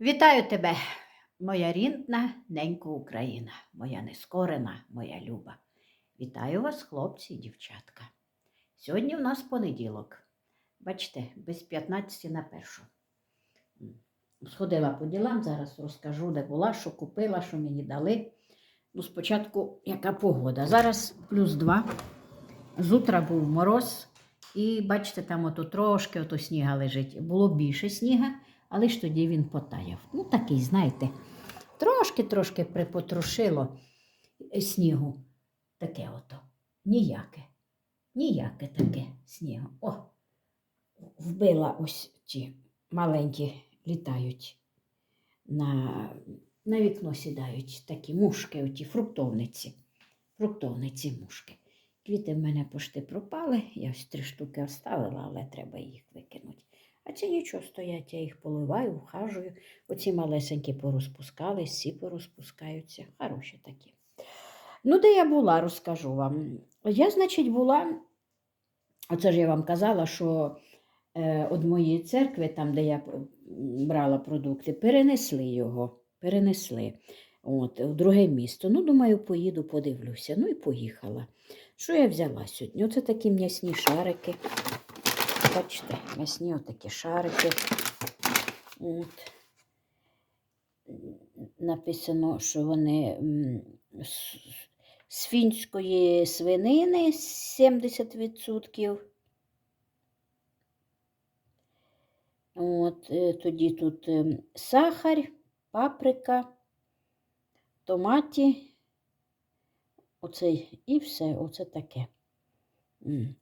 Вітаю тебе, моя рідна ненька Україна, моя нескорена, моя люба. Вітаю вас, хлопці і дівчатка. Сьогодні у нас понеділок. Бачите, без 15 на першу. Сходила по ділам, зараз розкажу, де була, що купила, що мені дали. Ну, спочатку, яка погода. Зараз плюс 2. З утра був мороз. І бачите, там ото трошки ото сніга лежить. Було більше сніга, але ж тоді він потаяв. Ну, такий, знаєте, трошки-трошки припотрушило е, снігу. Таке ото. Ніяке. Ніяке таке снігу. О, вбила ось ті маленькі літають на, на вікно сідають такі мушки, оті фруктовниці. Фруктовниці мушки. Квіти в мене пошти пропали. Я ось три штуки оставила, але треба їх викинути. Ці нічого стоять, я їх поливаю, вхажую. Оці малесенькі порозпускались, всі порозпускаються. Хороші такі. Ну, де я була, розкажу вам. Я, значить, була, оце ж я вам казала, що е, від моєї церкви, там, де я брала продукти, перенесли його. Перенесли. От, в друге місто. Ну, думаю, поїду, подивлюся. Ну і поїхала. Що я взяла сьогодні? Оце такі м'ясні шарики. Бачите, м'ясні отакі шарики. От. Написано, що вони з, фінської свинини 70%. От, е, тоді тут ем, сахар, паприка, томаті. Оце і все, оце таке.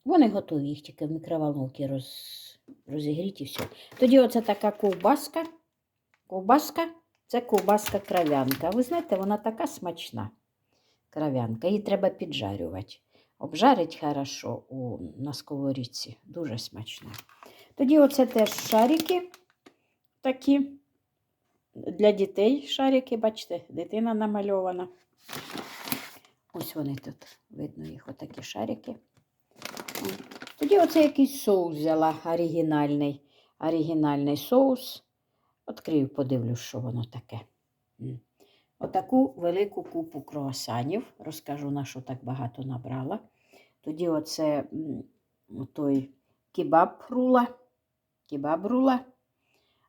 Вони готові, їх тільки в мікроволновці роз... розігріти і все. Тоді оце така ковбаска. Ковбаска це ковбаска крав'янка. Ви знаєте, вона така смачна. Крав'янка. Її треба піджарювати. Обжарить хорошо у, на сковорідці. Дуже смачна. Тоді оце теж шарики такі. Для дітей шарики, бачите, дитина намальована. Ось вони тут, видно їх, отакі шарики. Тоді оце якийсь соус взяла оригінальний. Оригінальний соус. Відкрию, подивлюсь, що воно таке. Отаку велику купу круасанів. Розкажу, на що так багато набрала. Тоді оце той кебаб рула. Кебаб рула.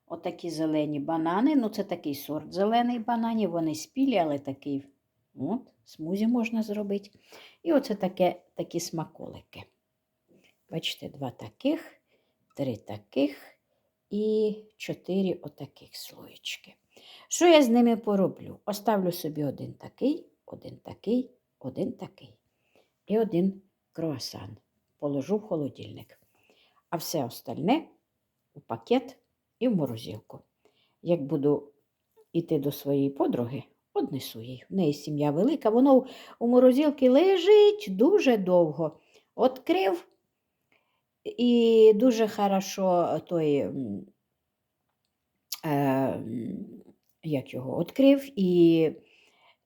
Отакі зелені банани. Ну, це такий сорт зелений бананів. Вони спілі, але такий От, смузі можна зробити. І оце таке, такі смаколики. Бачите, два таких, три таких і чотири отаких слоєчки. Що я з ними пороблю? Оставлю собі один такий, один такий, один такий. І один круасан. Положу в холодильник. А все остальне у пакет і в морозилку. Як буду йти до своєї подруги, однесу їй. В неї сім'я велика, воно у морозилці лежить дуже довго. Открив і дуже хорошо той, е, як його, відкрив і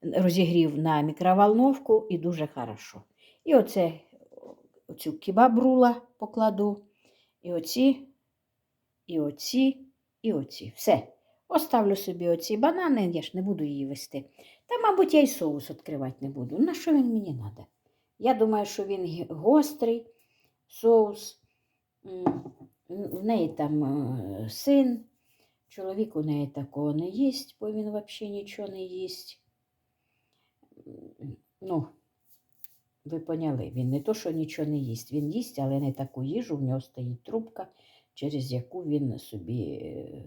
розігрів на мікроволновку і дуже хорошо. І оце оцю кебабрула покладу, і оці, і оці, і оці. Все. Оставлю собі оці банани, я ж не буду її вести. Та, мабуть, я й соус відкривати не буду. На що він мені треба? Я думаю, що він гострий соус. В неї там е, син, чоловік у неї такого не їсть, бо він взагалі нічого не їсть. Ну, ви поняли, він не то, що нічого не їсть, він їсть, але не таку їжу, в нього стоїть трубка, через яку він собі. е,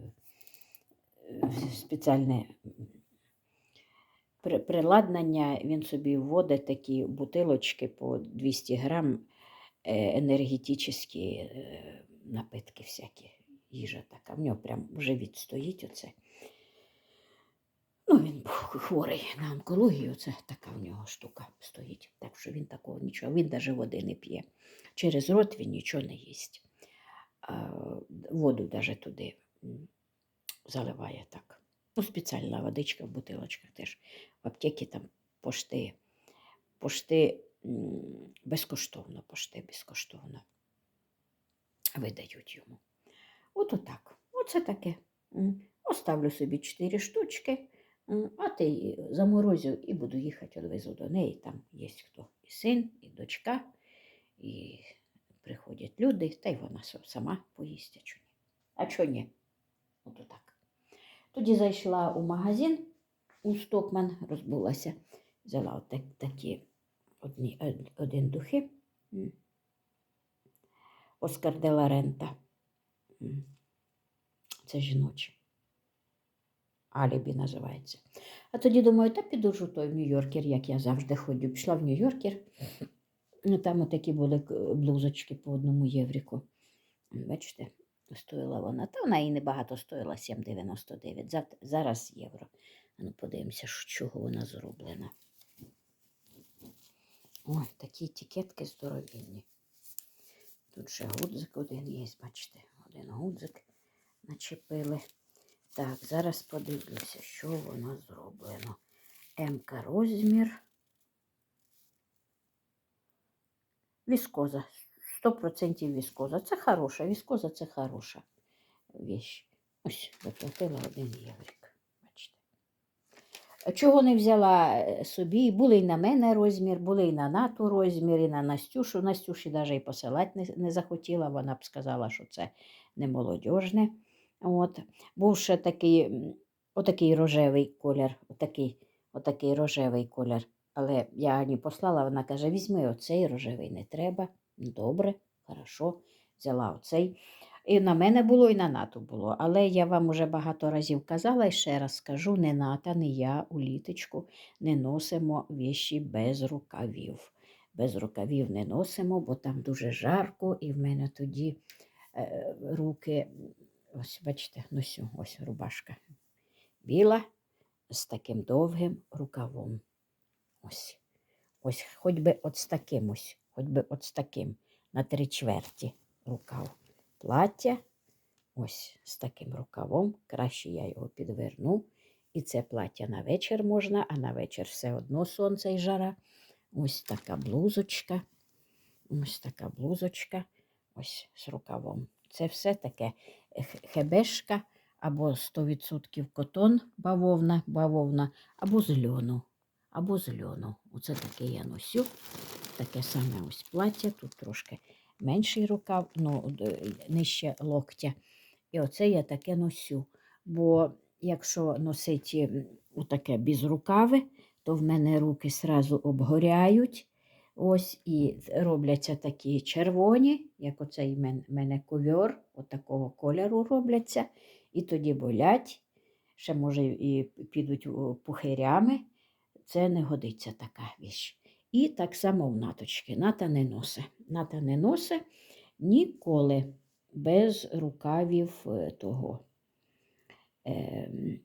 спеціальне приладнання, він собі вводить такі бутилочки по 200 грам енергетичні е, напитки всякі, їжа така. В нього прям живіт стоїть оце. Ну, він хворий на онкологію, це така в нього штука стоїть. Так що він такого нічого, він навіть води не п'є. Через рот він нічого не їсть. Воду навіть туди заливає так. Ну, спеціальна водичка в бутилочках теж. В аптеці там пошти, пошти безкоштовно, пошти безкоштовно видають йому. От отак. Оце таке. Оставлю собі 4 штучки, а ти заморозю і буду їхати, відвезу до неї. Там є хто і син, і дочка, і приходять люди, та й вона сама поїсть, а чо ні. А чо ні? От так. Тоді зайшла у магазин у Стокман, розбулася, взяла от так, такі одні, один духи. Оскар де ла Рента. Це жіноче. Алібі називається. А тоді думаю, та піду ж у той Нью-Йоркер, як я завжди ходю. Пішла в Нью-Йоркер. Ну, Там отакі були блузочки по одному євріку. Бачите, стоїла вона. Та вона і небагато стоїла 7,99. Зараз євро. Ну, подивимося, з чого вона зроблена. Ой, такі етикетки здоровенні. Тут ще гудзик один є, бачите, один гудзик начепили. Так, зараз подивлюся, що воно зроблено. МК розмір. Віскоза. 100% віскоза. Це хороша. Віскоза це хороша віч. Ось, заплатила один єврик. Чого не взяла е, собі? Були й на мене розмір, були й на нату розмір, і на Настюшу. Настюші навіть і посилати не, не захотіла. Вона б сказала, що це не молодіжне. От. Був ще такий, отакий рожевий колір, отакий, отакий рожевий колір. Але я Ані послала, вона каже: візьми оцей рожевий не треба. Добре, хорошо, взяла оцей. І на мене було, і на нату було. Але я вам уже багато разів казала і ще раз скажу: не ната, не я у літочку не носимо віші без рукавів. Без рукавів не носимо, бо там дуже жарко, і в мене тоді е, руки, ось бачите, носю, ось рубашка біла з таким довгим рукавом. Ось. Ось хоч би от з таким ось, хоч би от з таким на три чверті рукав. Плаття ось з таким рукавом. Краще я його підверну. І це плаття на вечір можна, а на вечір все одно сонце і жара. Ось така блузочка. Ось така блузочка. Ось з рукавом. Це все таке хебешка або 100% котон бавовна, бавовна, або з льону. Або з льону. Оце таке я носю. Таке саме ось плаття. Тут трошки менший рукав, ну, нижче локтя. І оце я таке носю. Бо якщо носити таке без рукави, то в мене руки сразу обгоряють. Ось і робляться такі червоні, як оцей мен- мене ковьор, отакого кольору робляться, і тоді болять. Ще, може, і підуть пухирями. Це не годиться така віч. І так само в наточки. Ната не носе. Ната не носе ніколи без рукавів е, того. Ем,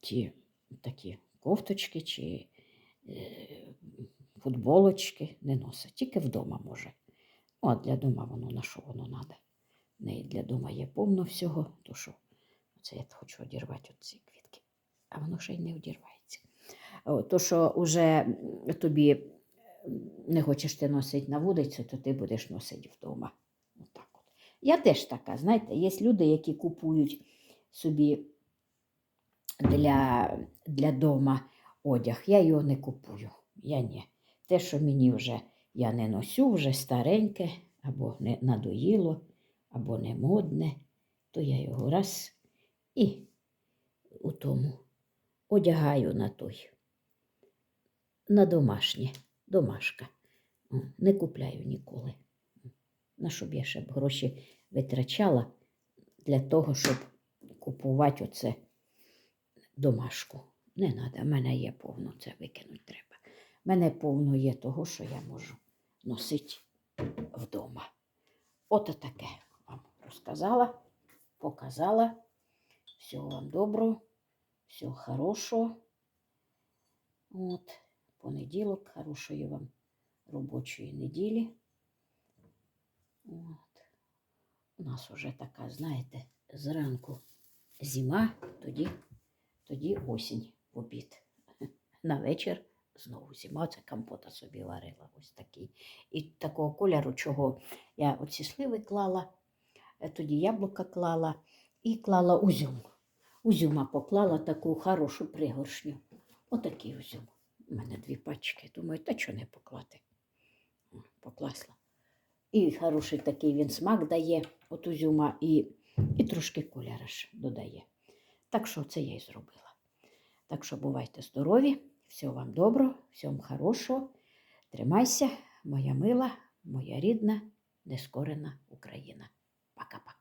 ті такі кофточки чи е, футболочки не носить. Тільки вдома може. Ну, а для дома воно на що воно треба. Неї для дома є повно всього, то що це я хочу одірвати от ці квітки, а воно ще й не одірвається. О, То, що вже тобі не хочеш ти носити на вулицю, то ти будеш носити вдома. Отак от. Я теж така, знаєте, є люди, які купують собі для, для дома одяг. Я його не купую. Я ні. Те, що мені вже я не носю, вже стареньке, або не надоїло, або не модне, то я його раз і у тому одягаю на той, на домашнє, домашка. Не купляю ніколи. На щоб я ще б гроші витрачала для того, щоб купувати оце домашку. Не треба, в мене є повно, це викинути треба. В мене повно є того, що я можу носити вдома. От таке вам розказала, показала. Всього вам доброго, всього хорошого. От, понеділок, хорошої вам робочої неділі. От. У нас уже така, знаєте, зранку зима, тоді, тоді осінь в обід. На вечір знову зима, це компота собі варила. Ось такий. І такого кольору, чого я оці сливи клала, е, тоді яблука клала, і клала узюм. Узюма поклала таку хорошу пригоршню. Отакий узюм. У мене дві пачки. Думаю, та чого не поклати? Покласла. І хороший такий він смак дає от узюма і, і трошки кольора додає. Так що це я і зробила. Так що бувайте здорові, всього вам доброго, всього хорошого. Тримайся, моя мила, моя рідна, нескорена Україна. Пока-пока.